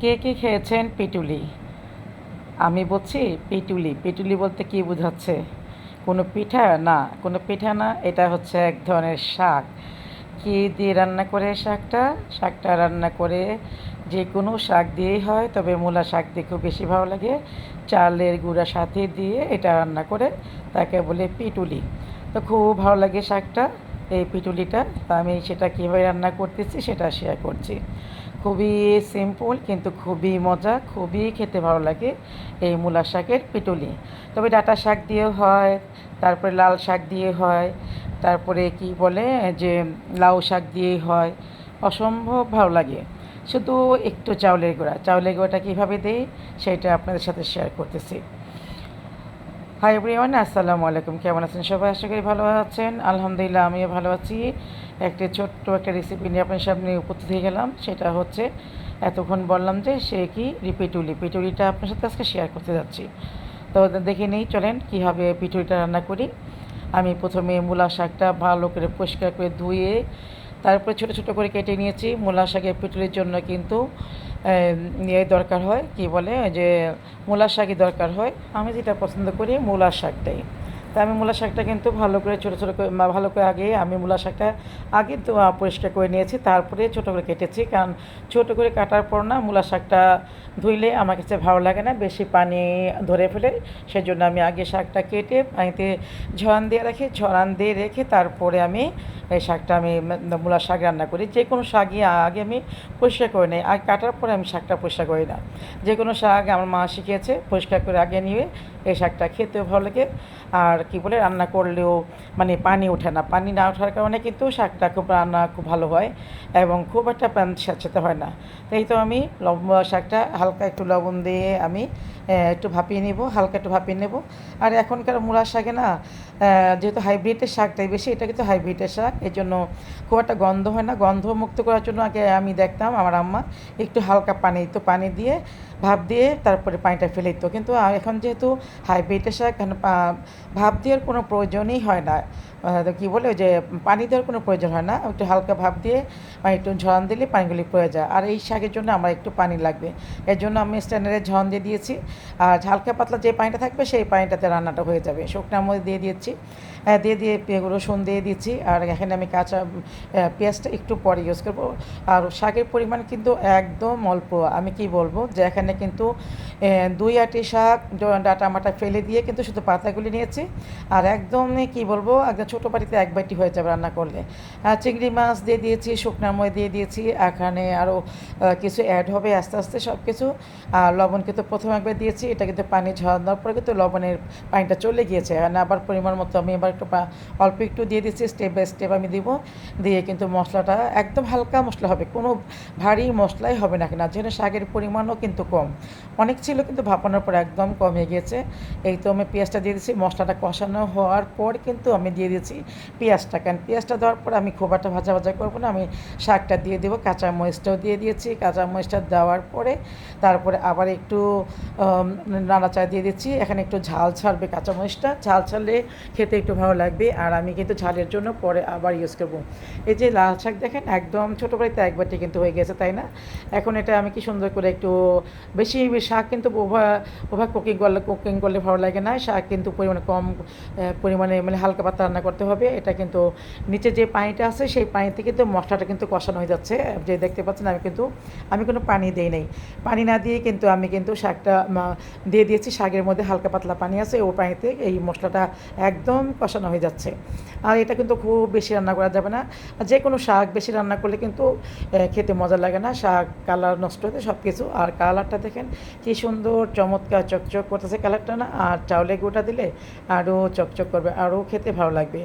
কে কে খেয়েছেন পিটুলি? আমি বলছি পিটুলি। পিটুলি বলতে কি বোঝাচ্ছে? কোনো পিঠা? না, কোনো পিঠা না, এটা হচ্ছে এক ধরনের শাক। কি দিয়ে রান্না করে শাকটা? শাকটা রান্না করে যে কোনো শাক দিয়েই হয়, তবে মূলা শাক দিয়ে খুব বেশি ভালো লাগে। চালের গুঁড়া সাথে দিয়ে এটা রান্না করে তাকে বলে পিটুলি। তো খুব ভালো লাগে শাকটা, এই পিটুলিটা। তো আমি সেটা কীভাবে রান্না করতেছি সেটা শেয়ার করছি। খুবই সিম্পল কিন্তু খুবই মজা, খুবই খেতে ভালো লাগে এই মূলা শাকের পিটুলি। তবে ডাঁটা শাক দিয়েও হয়, তারপরে লাল শাক দিয়ে হয়, তারপরে কি বলে যে লাউ শাক দিয়ে হয়, অসম্ভব ভালো লাগে। শুধু একটু চাউলের গুঁড়া, চাউলের গুঁড়াটা কীভাবে দেই সেটা আপনাদের সাথে শেয়ার করতেছি। হাই এভরিওয়ান আসসালামু আলাইকুম কেমন আছেন সবাই? আশা করি ভালো আছেন। আলহামদুলিল্লাহ, আমিও ভালো আছি। একটি ছোট্ট একটা রেসিপি নিয়ে আপনার সামনে উপস্থিত হয়ে গেলাম। সেটা হচ্ছে, এতক্ষণ বললাম যে, সে কি রিপিটুলি পিটুলিটা আপনার সাথে আজকে শেয়ার করতে যাচ্ছি। তো দেখে নেই, চলেন কীভাবে পিটুলিটা রান্না করি। আমি প্রথমে মূলা শাকটা ভালো করে পরিষ্কার করে ধুয়ে তারপরে ছোটো ছোটো করে কেটে নিয়েছি। মূলা শাকের পিটুলির জন্য কিন্তু ইয়ে দরকার হয়। কি বলে? যে মূলা শাকই দরকার হয়। আমি যেটা পছন্দ করি, মূলা শাকটাই তা আমি মূলা শাকটা কিন্তু ভালো করে ছোটো ছোটো করে ভালো করে আগে, আমি মূলা শাকটা আগে তো পরিষ্কার করে নিয়েছি, তারপরে ছোটো করে কেটেছি, কারণ ছোটো করে কাটার পর না মূলা শাকটা ধুইলে আমার কাছে ভালো লাগে না, বেশি পানি ধরে ফেলে, সেজন্য আমি আগে শাকটা কেটে পানিতে ঝরান দিয়ে রাখি, ঝরান দিয়ে রেখে তারপরে আমি এই শাকটা আমি মূলা শাক রান্না করি, যে কোনো শাকই আগে আমি পরিষ্কার করে নিই, আর কাটার পরে আমি শাকটা পরিষ্কার করি না। যে কোনো শাক আমার মা শিখিয়েছে, পরিষ্কার করে আগে নিয়ে এই শাকটা খেতেও ভালো লাগে আর কি বলে, রান্না করলেও মানে পানি ওঠে না। পানি না ওঠার কারণে কিন্তু শাকটা খুব রান্না খুব ভালো হয় এবং খুব একটা প্যান স্যাঁচাতে হয় না। তাই তো আমি লবণ শাকটা হালকা একটু লবণ দিয়ে আমি একটু ভাপিয়ে নেব, হালকা একটু ভাপিয়ে নেব। আর এখনকার মূলা শাকে না যেহেতু হাইব্রিডের শাকটাই বেশি, এটা কিন্তু হাইব্রিডের শাক, এর জন্য খুব একটা গন্ধ হয় না। গন্ধ মুক্ত করার জন্য আগে আমি দেখতাম আমার আম্মা একটু হালকা পানি তো পানি দিয়ে ভাপ দিয়ে তারপরে পানিটা ফেলে দিত। কিন্তু এখন যেহেতু হাইব্রিডের শাক ভাপ দেওয়ার কোনো প্রয়োজনই হয় না। কী বলে যে পানি দেওয়ার কোনো প্রয়োজন হয় না, একটু হালকা ভাপ দিয়ে বা একটু ঝরান দিলে পানিগুলি পড়ে যায়। আর এই শাকের জন্য আমার একটু পানি লাগবে। এর জন্য আমি স্ট্যান্ডার্ডে ঝরন দিয়ে দিয়েছি। আর হালকা পাতলা যে পানিটা থাকবে, সেই পানিটাতে রান্নাটা হয়ে যাবে। শুকনার মধ্যে দিয়ে দিয়েছি। দিয়ে দিয়ে রসুন দিয়ে দিচ্ছি আর এখানে আমি কাঁচা পেঁয়াজটা একটু পরে ইউজ করব। আর শাকের পরিমাণ কিন্তু একদম অল্প। আমি কি বলব যে এখানে কিন্তু দুই আটি শাক ডাটা মাটা ফেলে দিয়ে কিন্তু শুধু পাতাগুলি নিয়েছি। আর একদম কি বলব, একদম ছোটো বাটিতে এক বাটি হয়ে যাবে রান্না করলে। চিংড়ি মাছ দিয়ে দিয়েছি, শুকনা ময় দিয়ে দিয়েছি, এখানে আরও কিছু অ্যাড হবে আস্তে আস্তে সব কিছু আর লবণ কিন্তু প্রথম একবার দিয়েছি, এটা কিন্তু পানি ঝরানোর পরে কিন্তু লবণের পানিটা চলে গিয়েছে। এখানে আবার পরিমাণ মতো আমি এবার একটু অল্প একটু দিয়ে দিচ্ছি স্টেপ বাই স্টেপ আমি দিব। দিয়ে কিন্তু মশলাটা একদম হালকা মশলা হবে, কোনো ভারী মশলাই হবে না কিনা, যেন শাকের পরিমাণও কিন্তু কম। অনেক ছিল কিন্তু ভাপানোর পর একদম কমে গিয়েছে। এই তো আমি পেঁয়াজটা দিয়ে দিচ্ছি, মশলাটা কষানো হওয়ার পর কিন্তু আমি দিয়ে দিচ্ছি পেঁয়াজটা কারণ পেঁয়াজটা দেওয়ার পর আমি খুব একটা ভাজা ভাজা করব না। আমি শাকটা দিয়ে দেবো, কাঁচা মরিচটাও দিয়ে দিয়েছি। কাঁচা মরিচটা দেওয়ার পরে তারপরে আবার একটু নাড়াচাড়া দিয়ে দিচ্ছি। এখানে একটু ঝাল ছাড়বে কাঁচা মরিচটা। ঝাল ছাড়লে খেতে একটু ভালো লাগবে। আর আমি কিন্তু ঝালের জন্য পরে আবার ইউজ করব। এই যে লাল শাক দেখেন, একদম ছোটো বাড়িতে একবারটি কিন্তু হয়ে গেছে, তাই না? এখন এটা আমি কি সুন্দর করে একটু বেশি শাক কিন্তু ওভার ওভার কুকিং করলে কুকিং করলে ভালো লাগে না। শাক কিন্তু পরিমাণে কম পরিমাণে মানে হালকা পাতা রান্না করতে হবে। এটা কিন্তু নিচে যে পানিটা আছে, সেই পানিতে কিন্তু মশলাটা কিন্তু কষানো হয়ে যাচ্ছে। যে দেখতে পাচ্ছেন, আমি কিন্তু, আমি কোনো পানি দিই নেই। পানি না দিয়ে কিন্তু আমি কিন্তু শাকটা দিয়ে দিয়েছি। শাকের মধ্যে হালকা পাতলা পানি আছে, ও পানিতে এই মশলাটা একদম কষানো হয়ে যাচ্ছে। আর এটা কিন্তু খুব বেশি রান্না করা যাবে না। যে কোনো শাক বেশি রান্না করলে কিন্তু খেতে মজা লাগে না। শাক কালার নষ্ট হতে সব কিছু আর কালারটা দেখেন, কি সুন্দর, চমৎকার, চকচক করতেছে কালারটা না। আর চাউলের গুঁড়োটা দিলে আরও চকচক করবে, আরও খেতে ভালো লাগবে।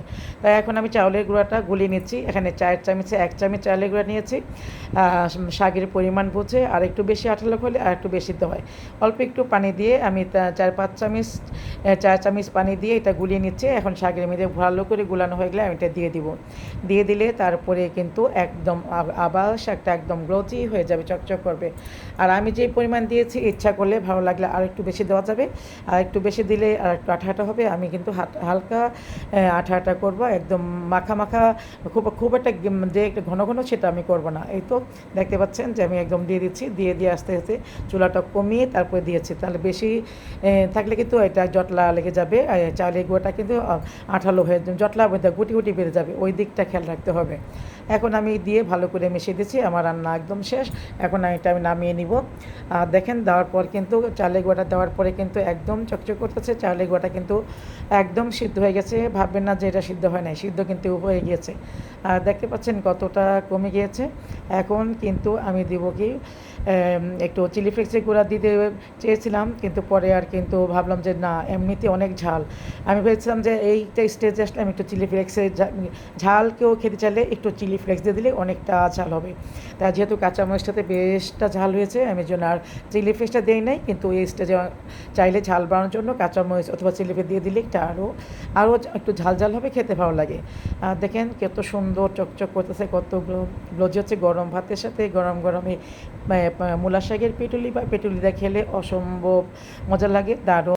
তাই এখন আমি চাউলের গুঁড়াটা গুলিয়ে নিচ্ছি। এখানে চায়ের চামচে, এক চামচ চাউলের গুঁড়া নিয়েছি। শাকের পরিমাণ বুঝে আর একটু বেশি আঠালো হলে আর একটু বেশি দিতে হয় অল্প একটু পানি দিয়ে আমি চার পাঁচ চামচ চার চামিচ পানি দিয়ে এটা গুলিয়ে নিচ্ছি। এখন শাকের মধ্যে ভালো করে গুলানো হয়ে গেলে আমি এটা দিয়ে দিব। দিয়ে দিলে তারপরে কিন্তু একদম আবার শাকটা একদম গ্রোথি হয়ে যাবে, চকচক করবে। আর আমি যে পরিমাণ দিয়েছি, ইচ্ছা করলে ভালো লাগলে আর একটু বেশি দেওয়া যাবে। আর একটু বেশি দিলে আর একটু আঠা আঠা হবে, আমি কিন্তু হালকা আঠা রান্নাটা করব। একদম মাখা মাখা, খুব খুব একটা যে একটা ঘন ঘন সেটা আমি করব না। এই তো দেখতে পাচ্ছেন যে আমি একদম দিয়ে দিচ্ছি। দিয়ে দিয়ে আস্তে আস্তে চুলাটা কমিয়ে তারপরে দিয়েছি। তাহলে বেশি থাকলে কিন্তু এটা জটলা লেগে যাবে চালের গুঁড়োটা কিন্তু আঠালো হয়ে জটলা গুটি গুটি বেড়ে যাবে, ওই দিকটা খেয়াল রাখতে হবে। এখন আমি দিয়ে ভালো করে মিশিয়ে দিচ্ছি, আমার রান্না একদম শেষ। এখন আমি এটা আমি নামিয়ে নিব। আর দেখেন, দেওয়ার পর কিন্তু চালের গুঁড়োটা দেওয়ার পরে কিন্তু একদম চকচক করতেছে চালের গুঁড়োটা কিন্তু একদম সিদ্ধ হয়ে গেছে। ভাববেন না যে এটা সিদ্ধ হয় নাই, সিদ্ধ কিন্তু হয়ে গিয়েছে। আর দেখতে পাচ্ছেন কতটা কমে গিয়েছে। এখন কিন্তু আমি দিব কি একটু চিলি ফ্লেক্সের গুঁড়া দিতে চেয়েছিলাম, কিন্তু পরে আর কিন্তু ভাবলাম যে না, এমনিতে অনেক ঝাল। আমি ভেবেছিলাম যে এইটা স্টেজে আসলে আমি একটু চিলি ফ্লেক্সের ঝাল কেউ খেতে চাইলে একটু চিলি ফ্লেক্স দিয়ে দিলে অনেকটা ঝাল হবে। তা যেহেতু কাঁচা মরিচটাতে বেশটা ঝাল হয়েছে, আমি জন্য আর চিলি ফ্লেক্সটা দিই নাই, কিন্তু এই স্টেজে চাইলে ঝাল বাড়ানোর জন্য কাঁচা মরিচ অথবা চিলি ফ্লেক্স দিয়ে দিলে একটা আরও আরও একটু ঝাল ঝাল হবে, খেতে ভালো লাগে। আর দেখেন কত সুন্দর চকচক করতেছে কত গ্লোজি হচ্ছে গরম ভাতের সাথে গরম গরমে মূলা শাকের পেটুলি বা পেটুলিটা খেলে অসম্ভব মজা লাগে দারুণ।